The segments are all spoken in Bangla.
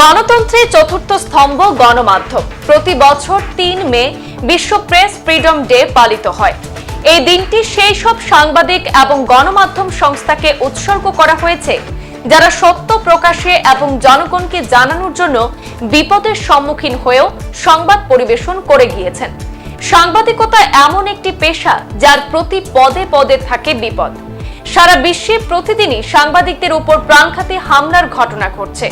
গণতন্ত্রের চতুর্থ স্তম্ভ গণমাধ্যম। প্রতি বছর তিন মে বিশ্ব প্রেস ফ্রিডম ডে পালিত হয়। এই দিনটি সেই সব সাংবাদিক এবং গণমাধ্যম সংস্থাকে উৎসর্গ করা হয়েছে, যারা সত্য প্রকাশে এবং জনগণকে জানানোর জন্য বিপদের সম্মুখীন হয়েও সংবাদ পরিবেশন করে গিয়েছেন। সাংবাদিকতা এমন একটি পেশা যার প্রতি পদে পদে থাকে বিপদ। সারা বিশ্বে প্রতিদিনই সাংবাদিকদের উপর প্রাণঘাতী হামলার ঘটনা ঘটছে।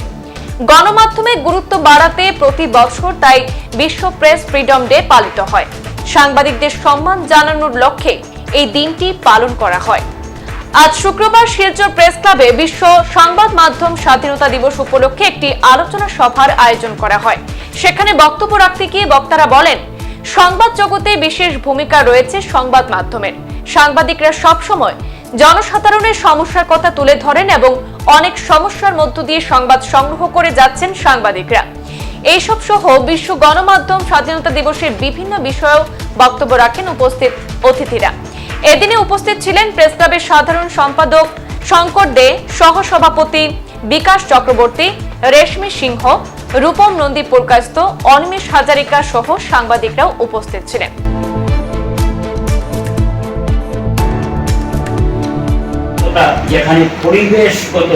গণমাধ্যমে গুরুত্ব বাড়াতে প্রতি বছর তাই বিশ্ব প্রেস ফ্রিডম ডে পালিত হয়। সাংবাদিকদের সম্মান জানানোর লক্ষ্যে এই দিনটি পালন করা হয়। আজ শুক্রবার শিলচর প্রেস ক্লাবে বিশ্ব সংবাদ মাধ্যম স্বাধীনতা দিবস উপলক্ষে একটি আলোচনা সভার আয়োজন করা হয়। সেখানে বক্তব্য রাখতে গিয়ে বক্তারা বলেন, সংবাদ জগতে বিশেষ ভূমিকা রয়েছে সংবাদ মাধ্যমের। সাংবাদিকরা সবসময় জনসাধারণের সমস্যার কথা তুলে ধরেন এবং অনেক সমস্যার মধ্য দিয়ে সংবাদ সংগ্রহ করে যাচ্ছেন সাংবাদিকরা। এইসব সহ বিশ্ব গণমাধ্যম স্বাধীনতা দিবসের বিভিন্ন বিষয়েও বক্তব্য রাখেন উপস্থিত অতিথিরা। এদিনে উপস্থিত ছিলেন প্রেস ক্লাবের সাধারণ সম্পাদক শঙ্কর দে, সহসভাপতি বিকাশ চক্রবর্তী, রেশমি সিংহ, রূপম নন্দী পুরকাস্ত অনিমেষ হাজারিকা সহ সাংবাদিকরাও উপস্থিত ছিলেন। ওটা যেখানে পরিবেশগত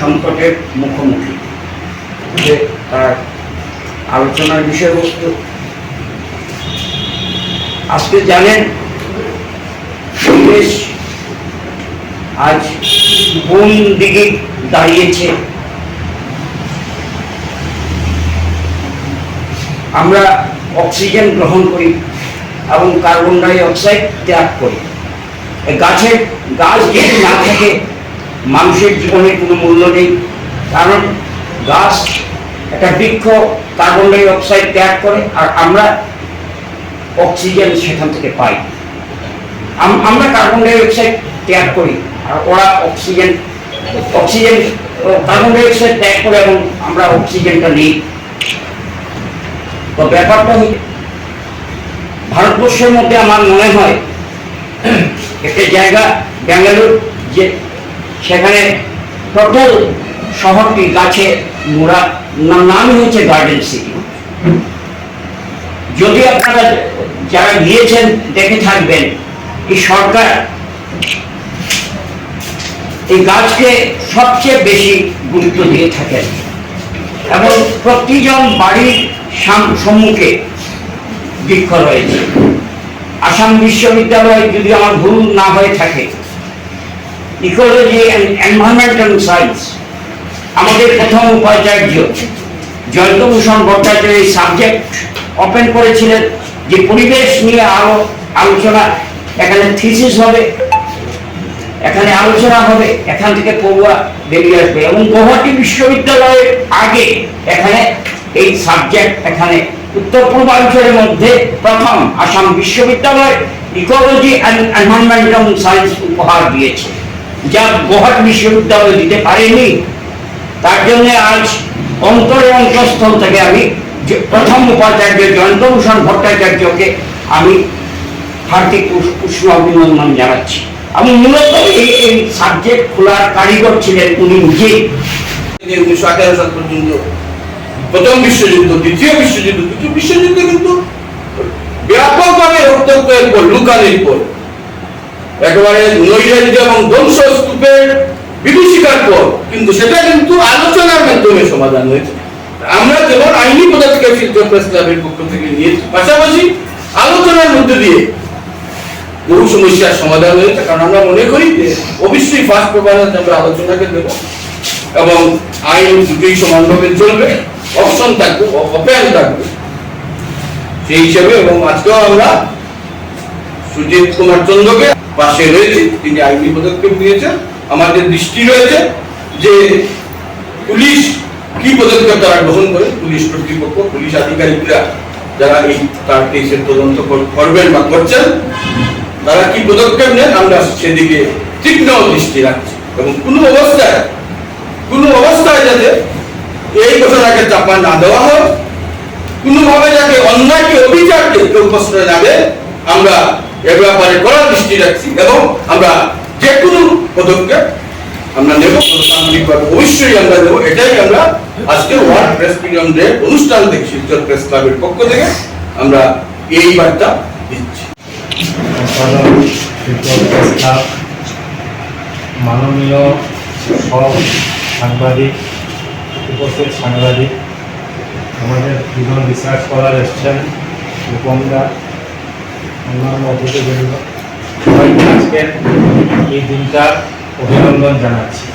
সংকটের মুখোমুখি। যে তার আলোচনার বিষয়বস্তু। আজকে জানেন পরিবেশ আজ কোন দিকে দাঁড়িয়েছে? আমরা অক্সিজেন গ্রহণ করি এবং কার্বন ডাই অক্সাইড ত্যাগ করি। গাছের গাছ যদি না থাকে, মানুষের জীবনের কোনো মূল্য নেই। কারণ গাছ একটা বৃক্ষ কার্বন ডাই অক্সাইড ত্যাগ করে, আর আমরা অক্সিজেন সেখান থেকে পাই। আমরা কার্বন ডাই অক্সাইড ত্যাগ করি, আর ওরা oxygen oxygen carbon dioxide ত্যাগ করে এবং আমরা অক্সিজেনটা নিই। তো ব্যাপারটা ভারতবর্ষের মধ্যে আমার মনে হয় একটা জায়গা, ব্যাঙ্গালোর, যে সেখানে টোটাল শহরটি গাছে মোড়া নামই হচ্ছে গার্ডেন সিটি যদি আপনারা যারা গিয়েছেন, দেখে থাকবেন এই সরকার এই গাছকে সবচেয়ে বেশি গুরুত্ব দিয়ে থাকেন। এবং প্রতিজন বাড়ির সম্মুখে বৃক্ষ রয়েছে। আসাম বিশ্ববিদ্যালয় যদি আমার ভুল না হয়ে থাকে ইকোলজি অ্যান্ড এনভায়রনমেন্টাল সায়েন্স আমাদের প্রথম উপাচার্য জয়ন্তভূষণ ভট্টাচার্য এই সাবজেক্ট ওপেন করেছিলেন যে পরিবেশ নিয়ে আরও আলোচনা, এখানে থিসিস হবে, এখানে আলোচনা হবে, এখান থেকে পড়ুয়া বেরিয়ে আসবে। এবং গৌহাটি বিশ্ববিদ্যালয়ের আগে এখানে এই সাবজেক্ট এখানে উত্তর পূর্বাঞ্চলের মধ্যে প্রথম আসাম বিশ্ববিদ্যালয় ইকোলজি অ্যান্ড এনভায়রনমেন্টাল সায়েন্স উপহার দিয়েছে। যা গৌহাটি বিশ্ববিদ্যালয় দিতে পারেনি। তার জন্য আজ অন্তরে অন্তঃস্থল থেকে আমি প্রথম উপাচার্য জয়ন্তভূষণ ভট্টাচার্যকে আমি হার্দিক উষ্ণ অভিনন্দন জানাচ্ছি। আমি মূলত এই এই সাবজেক্ট খোলার কারিগর ছিলেন উনি নিজেই। উনিশশো আঠারো সাল পর্যন্ত প্রথম বিশ্বযুদ্ধ, দ্বিতীয় বিশ্বযুদ্ধ, তৃতীয় বিশ্বযুদ্ধ কিন্তু ব্যাপকভাবে রক্তক্ষয়ের পর লুকানির পর। একেবারে নৈরাজ্য এবং ধ্বংস স্তূপের বিভীষিকার পর। কিন্তু সেটা কিন্তু আলোচনার মাধ্যমে সমাধান হয়েছে। আমরা যেমন আইনি পদক্ষেপ শিল্প প্রেস পক্ষ থেকে নিয়েছি পাশাপাশি আলোচনার মধ্যে দিয়ে বহু সমস্যার সমাধান হয়েছে। কারণ আমরা মনে করি যে অবশ্যই ফার্স্ট প্রেফারেন্স আমরা আলোচনাকে দেব এবং আইন দুটোই সমানভাবে চলবে। অপশন থাকবে ওপেন থাকবে। সেই হিসেবে এবং আজকেও আমরা সুজিত কুমার চন্দ্রকে পাশে রয়েছে, তিনি আইনি পদক্ষেপ নিয়েছেন। আমাদের দৃষ্টি রয়েছে যে পুলিশ কি পদক্ষেপ তারা গ্রহণ করে, পুলিশ কর্তৃপক্ষ, পুলিশ আধিকারিকরা যারা এই, তার কেসের তদন্ত করবেন বা করছেন, তারা কি পদক্ষেপ নেন, আমরা সেদিকে তীক্ষ্ণ দৃষ্টি রাখছি। এবং কোনো অবস্থায় কোনো অবস্থায় যাতে এই ঘটনাকে চাপা না দেওয়া হয় কোনোভাবে যাতে অন্যায়কে অবিচারকে কেউ প্রশ্রয় না দেয়, আমরা এ ব্যাপারে কড়া দৃষ্টি রাখছি এবং আমরা যে কোনো পদক্ষেপ আমরা নেব গণতান্ত্রিক অবশ্যই আমরা দেবো এটাই আমরা আজকে ওয়ার্ল্ড প্রেস ফ্রিডম ডে অনুষ্ঠান থেকে, শিলচর প্রেস ক্লাবের পক্ষ থেকে আমরা এই বার্তা দিচ্ছি। মাননীয় সব সাংবাদিক উপস্থিত সাংবাদিক। আমাদের দুজন রিসার্চ করার এসছেন রূপমদা। অন্যান্য অতিথিবৃন্দ আজকে এই দিনটার অভিনন্দন জানাচ্ছি।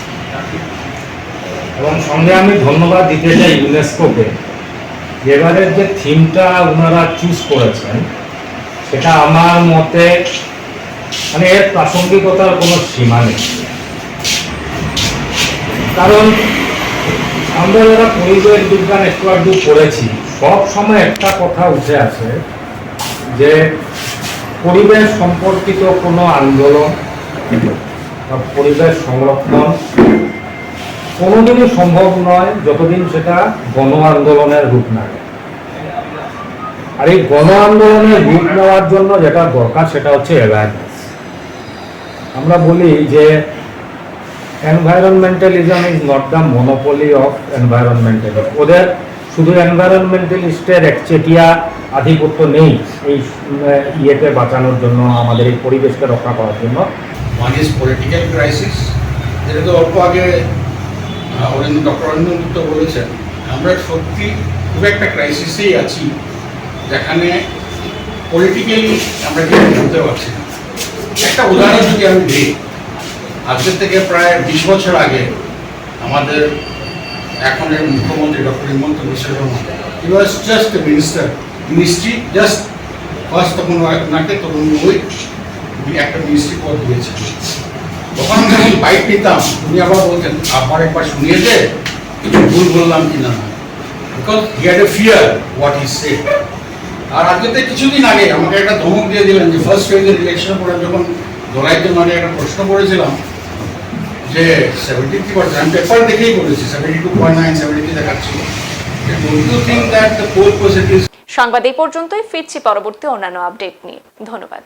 এবং সঙ্গে আমি ধন্যবাদ দিতে চাই ইউনেস্কোকে এবারের যে থিমটা ওনারা চুজ করেছেন, সেটা আমার মতে মানে এর প্রাসঙ্গিকতার কোনো সীমা নেই। কারণ আমরা যারা পরিবেশ বিজ্ঞান একটু আধটু পড়েছি সব সময় একটা কথা উঠে আসে যে পরিবেশ সম্পর্কিত কোনো আন্দোলন বা পরিবেশ সংরক্ষণ কোনোদিনই সম্ভব নয় যতদিন সেটা গণ আন্দোলনের রূপ না। আর এই গণ আন্দোলনের রূপ নেওয়ার জন্য যেটা দরকার সেটা হচ্ছে অ্যাওয়ারনেস আমরা বলি যে environmentalism is not the monopoly of environmentalism ওদের শুধু এনভায়রনমেন্টালিস্টের একচেটিয়া আধিপত্য নেই এই ইয়েকে বাঁচানোর জন্য, আমাদের এই পরিবেশকে রক্ষা করার জন্য। ওয়ান ইজ পলিটিক্যাল ক্রাইসিস যেটা তো অল্প আগে ডক্টর অরিন্দম গুপ্ত বলেছেন। আমরা সত্যি খুব একটা ক্রাইসিসেই আছি, যেখানে পলিটিক্যালি আমরা কিছু করতে পারছি না। একটা উদাহরণ যদি আমি দিই আজকের থেকে প্রায় বিশ বছর আগে আমাদের এখনের মুখ্যমন্ত্রী doctor Himanta Biswa Sarma he was just minister ministry just first তখন ওনাকে তখন ওই একটা মিনিস্ট্রি পদ দিয়েছেন। তখন আমি যখন বাইক নিতাম, উনি আবার বলতেন, আবার একবার শুনিয়ে দে ভুল বললাম কি না because he had a fear what is say আর আজকে কিছুদিন আগে আমাকে একটা ধমক দিয়ে দিলেন যে ফার্স্ট ফেজের ইলেকশন পরে যখন দলাইতে মানে একটা প্রশ্ন করেছিলাম যে সেভেন্টি থ্রি পার্সেন্ট আমি পেপার দেখেই বলেছি seventy two point nine seventy three দেখাচ্ছিল এই পর্যন্তই, ফিরছি পরবর্তী অন্যান্য আপডেট নিয়ে। ধন্যবাদ।